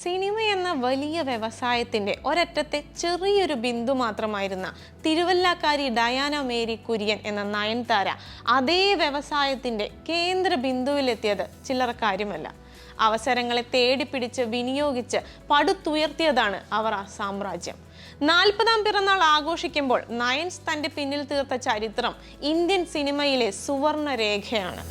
Cinema എന്ന വലിയ വ്യവസായത്തിന്റെ ഒരറ്റത്തെ ചെറിയൊരു ബിന്ദു മാത്രമായിരുന്ന തിരുവല്ലാക്കാരി ഡയാന മേരി കുര്യൻ എന്ന നയൻതാര അതേ വ്യവസായത്തിന്റെ കേന്ദ്ര ബിന്ദുവിലെത്തിയത് ചില്ലറ കാര്യമല്ല അവസരങ്ങളെ തേടിപ്പിടിച്ച് വിനിയോഗിച്ച് പടുത്തുയർത്തിയതാണ് അവർ ആ സാമ്രാജ്യം. നാൽപ്പതാം പിറന്നാൾ ആഘോഷിക്കുമ്പോൾ നയൻസ് തന്റെ പിന്നിൽ തീർത്ത ചരിത്രം ഇന്ത്യൻ സിനിമയിലെ സുവർണ രേഖയാണ്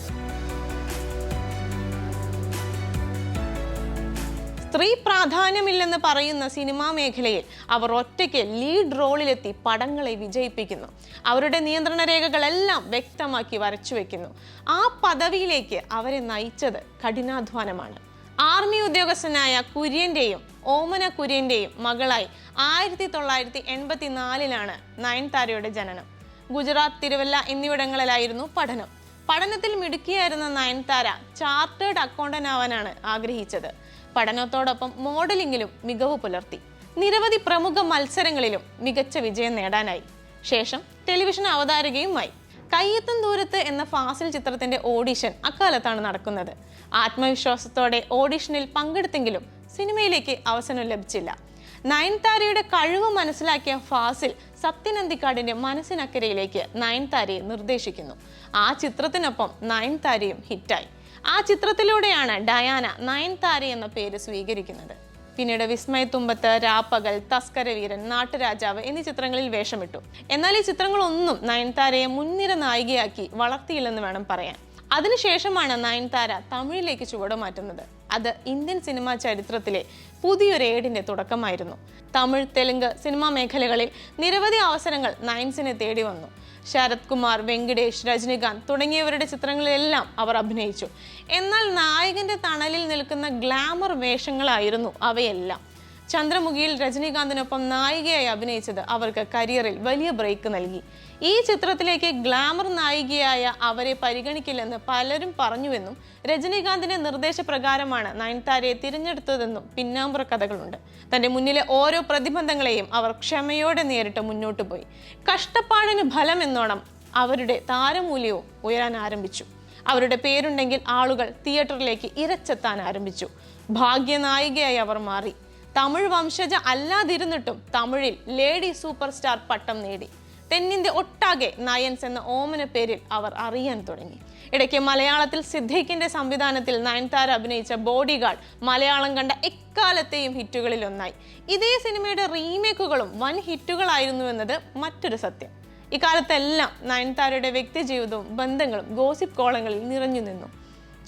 സ്ത്രീ പ്രാധാന്യമില്ലെന്ന് പറയുന്ന സിനിമാ മേഖലയിൽ അവർ ഒറ്റയ്ക്ക് ലീഡ് റോളിലെത്തി പടങ്ങളെ വിജയിപ്പിക്കുന്നു. അവരുടെ നിയന്ത്രണ രേഖകളെല്ലാം വ്യക്തമാക്കി വരച്ചു വെക്കുന്നു. ആ പദവിയിലേക്ക് അവരെ നയിച്ചത് കഠിനാധ്വാനമാണ്. ആർമി ഉദ്യോഗസ്ഥനായ കുര്യന്റെയും ഓമന കുര്യന്റെയും മകളായി ആയിരത്തി തൊള്ളായിരത്തി എൺപത്തി നാലിലാണ് നയൻതാരയുടെ ജനനം. ഗുജറാത്ത് തിരുവല്ല എന്നിവിടങ്ങളിലായിരുന്നു പഠനം. പഠനത്തിൽ മിടുക്കിയായിരുന്ന നയൻതാര ചാർട്ടേഡ് അക്കൗണ്ടന്റ് ആവാനാണ് ആഗ്രഹിച്ചത്. പഠനത്തോടൊപ്പം മോഡലിംഗിലും മികവ് പുലർത്തി. നിരവധി പ്രമുഖ മത്സരങ്ങളിലും മികച്ച വിജയം നേടാനായി. ശേഷം ടെലിവിഷൻ അവതാരകയുമായി കയ്യെത്തും ദൂരത്ത് എന്ന ഫാസിൽ ചിത്രത്തിന്റെ ഓഡിഷൻ അക്കാലത്താണ് നടക്കുന്നത്. ആത്മവിശ്വാസത്തോടെ ഓഡിഷനിൽ പങ്കെടുത്തെങ്കിലും സിനിമയിലേക്ക് അവസരം ലഭിച്ചില്ല. നയൻതാരയുടെ കഴിവ് മനസ്സിലാക്കിയ ഫാസിൽ സത്യനന്ദിക്കാടിന്റെ മനസ്സിനക്കരയിലേക്ക് നയൻതാരയെ നിർദ്ദേശിക്കുന്നു. ആ ചിത്രത്തിനൊപ്പം നയൻതാരയും ഹിറ്റായി. ആ ചിത്രത്തിലൂടെയാണ് ഡയാന നയൻതാര എന്ന പേര് സ്വീകരിക്കുന്നത്. പിന്നീട് വിസ്മയത്തുമ്പത്ത് രാപ്പകൽ തസ്കരവീരൻ നാട്ടുരാജാവ് എന്നീ ചിത്രങ്ങളിൽ വേഷമിട്ടു. എന്നാൽ ഈ ചിത്രങ്ങളൊന്നും നയൻതാരയെ മുൻനിര നായികയാക്കി വളർത്തിയില്ലെന്ന് വേണം പറയാൻ. അതിനുശേഷമാണ് നയൻതാര തമിഴിലേക്ക് ചുവടുമാറ്റുന്നത്. അത് ഇന്ത്യൻ സിനിമാ ചരിത്രത്തിലെ പുതിയൊരു ഏടിന്റെ തുടക്കമായിരുന്നു. തമിഴ് തെലുങ്ക് സിനിമാ മേഖലകളിൽ നിരവധി അവസരങ്ങൾ നയൻസിനെ തേടി വന്നു. ശരത് കുമാർ വെങ്കടേഷ് രജനികാന്ത് തുടങ്ങിയവരുടെ ചിത്രങ്ങളിലെല്ലാം അവർ അഭിനയിച്ചു. എന്നാൽ നായകന്റെ തണലിൽ നിൽക്കുന്ന ഗ്ലാമർ വേഷങ്ങളായിരുന്നു അവയെല്ലാം. ചന്ദ്രമുഖിയിൽ രജനീകാന്തിനൊപ്പം നായികയായി അഭിനയിച്ചത് അവർക്ക് കരിയറിൽ വലിയ ബ്രേക്ക് നൽകി. ഈ ചിത്രത്തിലേക്ക് ഗ്ലാമർ നായികയായ അവരെ പരിഗണിക്കില്ലെന്ന് പലരും പറഞ്ഞുവെന്നും രജനീകാന്തിന്റെ നിർദ്ദേശപ്രകാരമാണ് നയൻതാരയെ തിരഞ്ഞെടുത്തതെന്നും പിന്നാമ്പുറ കഥകളുണ്ട്. തന്റെ മുന്നിലെ ഓരോ പ്രതിബന്ധങ്ങളെയും അവർ ക്ഷമയോടെ നേരിട്ട് മുന്നോട്ട് പോയി. കഷ്ടപ്പാടിന് ഫലം എന്നോണം അവരുടെ താരമൂല്യവും ഉയരാൻ ആരംഭിച്ചു. അവരുടെ പേരുണ്ടെങ്കിൽ ആളുകൾ തിയേറ്ററിലേക്ക് ഇരച്ചെത്താൻ ആരംഭിച്ചു. ഭാഗ്യനായികയായി അവർ മാറി. തമിഴ് വംശജ അല്ലാതിരുന്നിട്ടും തമിഴിൽ ലേഡി സൂപ്പർ സ്റ്റാർ പട്ടം നേടി. തെന്നിന്ത്യ ഒട്ടാകെ നയൻസ് എന്ന ഓമന പേരിൽ അവർ അറിയാൻ തുടങ്ങി. ഇടയ്ക്ക് മലയാളത്തിൽ സിദ്ദീഖിന്റെ സംവിധാനത്തിൽ നയൻതാര അഭിനയിച്ച ബോഡി ഗാർഡ് മലയാളം കണ്ട എക്കാലത്തെയും ഹിറ്റുകളിൽ ഒന്നായി ഇതേ സിനിമയുടെ റീമേക്കുകളും വൻ ഹിറ്റുകളായിരുന്നു എന്നത് മറ്റൊരു സത്യം. ഇക്കാലത്തെല്ലാം നയൻതാരയുടെ വ്യക്തിജീവിതവും ബന്ധങ്ങളും ഗോസിപ്പ് കോളങ്ങളിൽ നിറഞ്ഞു നിന്നു.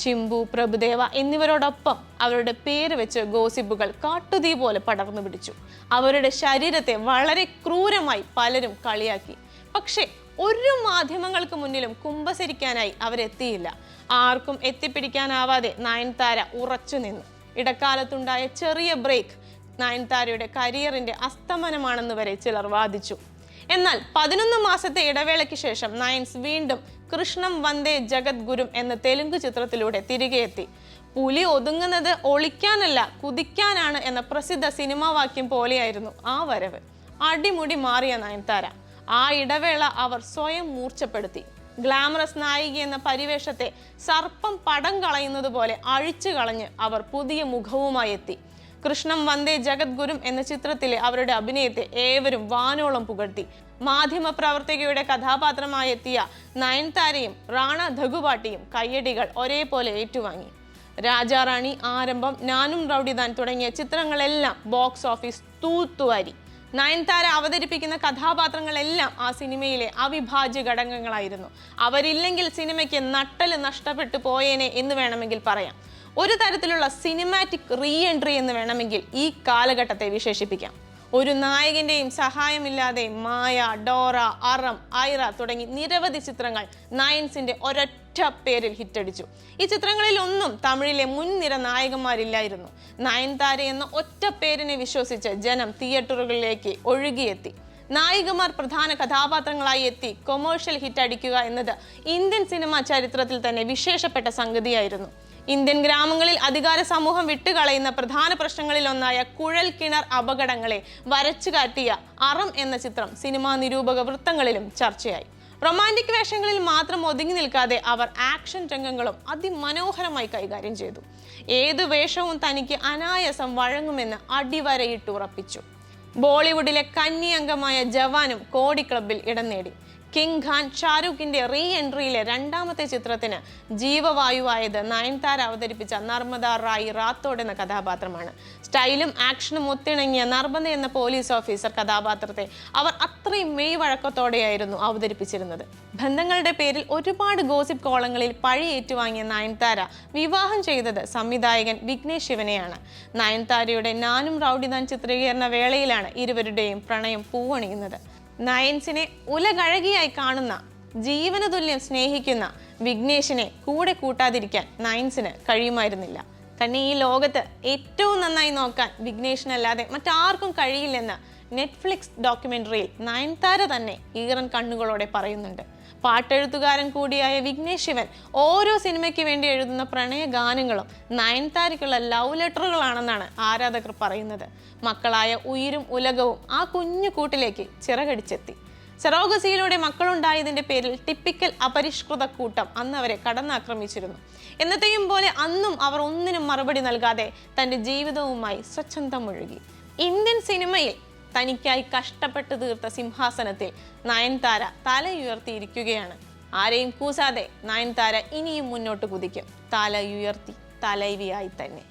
ചിമ്പു പ്രഭുദേവ എന്നിവരോടൊപ്പം അവരുടെ പേര് വെച്ച് ഗോസിപ്പുകൾ കാട്ടുതീ പോലെ പടർന്നു പിടിച്ചു. അവരുടെ ശരീരത്തെ വളരെ ക്രൂരമായി പലരും കളിയാക്കി. പക്ഷേ ഒരു മാധ്യമങ്ങൾക്ക് മുന്നിലും കുമ്പസരിക്കാനായി അവരെത്തിയില്ല. ആർക്കും എത്തിപ്പിടിക്കാനാവാതെ നയൻതാര ഉറച്ചു നിന്നു. ഇടക്കാലത്തുണ്ടായ ചെറിയ ബ്രേക്ക് നയൻതാരയുടെ കരിയറിന്റെ അസ്തമനമാണെന്ന് വരെ ചിലർ വാദിച്ചു. എന്നാൽ പതിനൊന്ന് മാസത്തെ ഇടവേളയ്ക്ക് ശേഷം നയൻസ് വീണ്ടും കൃഷ്ണം വന്ദേ ജഗത് ഗുരും എന്ന തെലുങ്ക് ചിത്രത്തിലൂടെ തിരികെ എത്തി. പുലി ഒതുങ്ങുന്നത് ഒളിക്കാനല്ല കുതിക്കാനാണ് എന്ന പ്രസിദ്ധ സിനിമാ വാക്യം പോലെയായിരുന്നു ആ വരവ്. അടിമുടി മാറിയ നയൻതാര. ആ ഇടവേള അവർ സ്വയം മൂർച്ചപ്പെടുത്തി. ഗ്ലാമറസ് നായിക എന്ന പരിവേഷത്തെ സർപ്പം പടം കളയുന്നത് പോലെ അഴിച്ചു കളഞ്ഞ് അവർ പുതിയ മുഖവുമായി എത്തി. കൃഷ്ണം വന്ദേ ജഗദ്ഗുരു എന്ന ചിത്രത്തിലെ അവരുടെ അഭിനയത്തെ ഏവരും വാനോളം പുകഴ്ത്തി. മാധ്യമ പ്രവർത്തകയുടെ കഥാപാത്രമായി എത്തിയ നയൻതാരയും റാണ ധഗുപാട്ടിയും കയ്യടികൾ ഒരേപോലെ ഏറ്റുവാങ്ങി. രാജാറാണി ആരംഭം നാനും റൗഡിദാൻ തുടങ്ങിയ ചിത്രങ്ങളെല്ലാം ബോക്സ് ഓഫീസ് തൂത്തുവാരി. നയൻതാര അവതരിപ്പിക്കുന്ന കഥാപാത്രങ്ങളെല്ലാം ആ സിനിമയിലെ അവിഭാജ്യ ഘടകങ്ങളായിരുന്നു. അവരില്ലെങ്കിൽ സിനിമയ്ക്ക് നട്ടൽ നഷ്ടപ്പെട്ടു പോയേനെ എന്ന് വേണമെങ്കിൽ പറയാം. ഒരു തരത്തിലുള്ള സിനിമാറ്റിക് റീ എൻട്രി എന്ന് വേണമെങ്കിൽ ഈ കാലഘട്ടത്തെ വിശേഷിപ്പിക്കാം. ഒരു നായകന്റെയും സഹായമില്ലാതെ മായ ഡോറ അറം ഐറ തുടങ്ങി നിരവധി ചിത്രങ്ങൾ നയൻസിന്റെ ഒരൊറ്റ പേരിൽ ഹിറ്റടിച്ചു. ഈ ചിത്രങ്ങളിൽ ഒന്നും തമിഴിലെ മുൻനിര നായകന്മാരില്ലായിരുന്നു. നയൻതാര എന്ന ഒറ്റ പേരിനെ വിശ്വസിച്ച് ജനം തിയേറ്ററുകളിലേക്ക് ഒഴുകിയെത്തി. നായികമാർ പ്രധാന കഥാപാത്രങ്ങളായി എത്തി കൊമേഴ്ഷ്യൽ ഹിറ്റ് അടിക്കുക എന്നത് ഇന്ത്യൻ സിനിമാ ചരിത്രത്തിൽ തന്നെ വിശേഷപ്പെട്ട സംഗതിയായിരുന്നു. ഇന്ത്യൻ ഗ്രാമങ്ങളിൽ അധികാര സമൂഹം വിട്ടുകളയുന്ന പ്രധാന പ്രശ്നങ്ങളിൽ ഒന്നായ കുഴൽ കിണർ അപകടങ്ങളെ വരച്ചു കാട്ടിയ അറം എന്ന ചിത്രം സിനിമാ നിരൂപക വൃത്തങ്ങളിലും ചർച്ചയായി. റൊമാന്റിക് വേഷങ്ങളിൽ മാത്രം ഒതുങ്ങി നിൽക്കാതെ അവർ ആക്ഷൻ രംഗങ്ങളും അതിമനോഹരമായി കൈകാര്യം ചെയ്തു. ഏത് വേഷവും തനിക്ക് അനായാസം വഴങ്ങുമെന്ന് അടിവരയിട്ട് ഉറപ്പിച്ചു. ബോളിവുഡിലെ കന്നി അംഗമായ ജവാനും കോടി ക്ലബിൽ ഇടം നേടി. കിങ് ഖാൻ ഷാരൂഖിന്റെ റീ എൻട്രിയിലെ രണ്ടാമത്തെ ചിത്രത്തിന് ജീവവായുവായത് നയൻതാര അവതരിപ്പിച്ച നർമ്മദ റായി റാത്തോഡ് എന്ന കഥാപാത്രമാണ്. സ്റ്റൈലും ആക്ഷനും ഒത്തിണങ്ങിയ നർമ്മദ എന്ന പോലീസ് ഓഫീസർ കഥാപാത്രത്തെ അവർ അത്രയും മെയ് വഴക്കത്തോടെയായിരുന്നു അവതരിപ്പിച്ചിരുന്നത്. ബന്ധങ്ങളുടെ പേരിൽ ഒരുപാട് ഗോസിപ്പ് കോളങ്ങളിൽ പഴി ഏറ്റുവാങ്ങിയ നയൻതാര വിവാഹം ചെയ്തത് സംവിധായകൻ വിഘ്നേഷ് ശിവനെയാണ്. നയൻതാരയുടെ നാനും റൗഡിദാൻ ചിത്രീകരണ വേളയിലാണ് ഇരുവരുടെയും പ്രണയം പൂവണിയുന്നത്. നയൻസിനെ ഉലകഴകിയായി കാണുന്ന ജീവന തുല്യം സ്നേഹിക്കുന്ന വിഘ്നേഷിനെ കൂടെ കൂട്ടാതിരിക്കാൻ നയൻസിന് കഴിയുമായിരുന്നില്ല. തന്നെ ഈ ലോകത്ത് ഏറ്റവും നന്നായി നോക്കാൻ വിഘ്നേഷിനല്ലാതെ മറ്റാർക്കും കഴിയില്ലെന്ന് നെറ്റ്ഫ്ലിക്സ് ഡോക്യുമെന്ററിയിൽ നയൻതാര തന്നെ ഈറൻ കണ്ണുകളോടെ പറയുന്നുണ്ട്. പാട്ടെഴുത്തുകാരൻ കൂടിയായ വിഘ്നേഷ് ശിവൻ ഓരോ സിനിമയ്ക്ക് വേണ്ടി എഴുതുന്ന പ്രണയ ഗാനങ്ങളും നയൻതാരയ്ക്കുള്ള ലവ് ലെറ്ററുകളാണെന്നാണ് ആരാധകർ പറയുന്നത്. മക്കളായ ഉയിരും ഉലകവും ആ കുഞ്ഞു കൂട്ടിലേക്ക് ചിറകടിച്ചെത്തി. സെറോഗസിയിലൂടെ മക്കളുണ്ടായതിന്റെ പേരിൽ ടിപ്പിക്കൽ അപരിഷ്കൃത കൂട്ടം അന്ന് അവരെ കടന്നാക്രമിച്ചിരുന്നു. എന്നത്തെയും പോലെ അന്നും അവർ ഒന്നിനും മറുപടി നൽകാതെ തന്റെ ജീവിതവുമായി സ്വച്ഛന്തം ഒഴുകി ഇന്ത്യൻ സിനിമയിൽ തനിക്കായി കഷ്ടപ്പെട്ട് തീർത്ത സിംഹാസനത്തിൽ നയൻതാര തലയുയർത്തിയിരിക്കുകയാണ് ആരെയും കൂസാതെ നയൻതാര ഇനിയും മുന്നോട്ട് കുതിക്കും. തലയുയർത്തി തലൈവിയായി തന്നെ.